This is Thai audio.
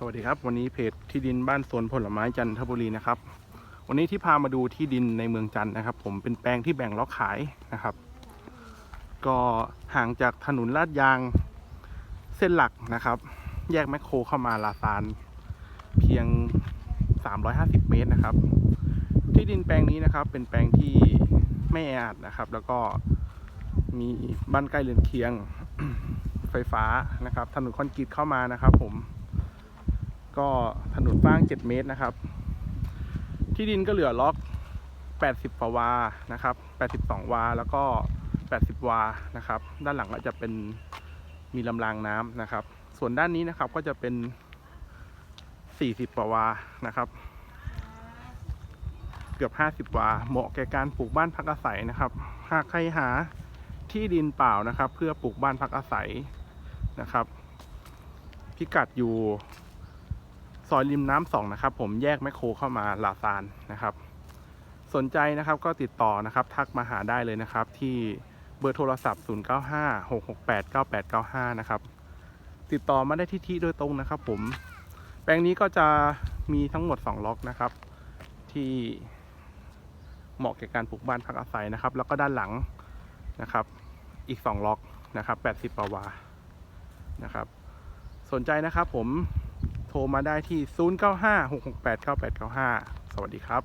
สวัสดีครับ วันนี้เพจที่ดินบ้านสวนผลไม้จันทบุรีนะครับ วันนี้ที่พามาดูที่ดินในเมืองจันทร์นะครับ ผมเป็นแปลงที่แบ่งล็อกขายนะครับ ก็ห่างจากถนนลาดยางเส้นหลักนะครับ แยกแมคโครเข้ามาลาซานเพียง 350 เมตรนะครับ ที่ดินแปลงนี้นะครับ เป็นแปลงที่ไม่แออัดนะครับ แล้วก็มีบ้านใกล้เรือนเคียงไฟฟ้านะครับ ถนนคอนกรีตเข้ามานะครับ ผม ก็ถนนฟ้าง 7 เมตรนะครับ ที่ดินก็เหลือล็อก 80กว่าวานะครับ 82 วา แล้วก็ 80 วานะครับ ด้านหลังก็จะเป็นมีลำรางน้ำนะครับ ส่วนด้านนี้นะครับก็จะเป็น 40กว่าวานะครับ เกือบ 50 วา เหมาะแก่การปลูกบ้านพักอาศัยนะครับ หากใครหาที่ดินเปล่านะครับ เพื่อปลูกบ้านพักอาศัยนะครับ พิกัดอยู่ ซอยริมน้ำสองนะครับ ผมแยกแมคโครเข้ามาลาซานนะครับ สนใจนะครับก็ติดต่อนะครับ ทักมาหาได้เลยนะครับ ที่เบอร์โทรศัพท์ 0956689895 นะครับ ติดต่อมาได้ที่ที่โดยตรงนะครับ ผม แปลงนี้ก็จะมีทั้งหมด 2 ล็อกนะครับ ที่เหมาะแก่การปลูกบ้านพักอาศัยนะครับ แล้วก็ด้านหลังนะครับ อีก 2 ล็อกนะครับ 80ปาวานะครับ สนใจนะครับผม โทรมาได้ที่ 0956689895 สวัสดีครับ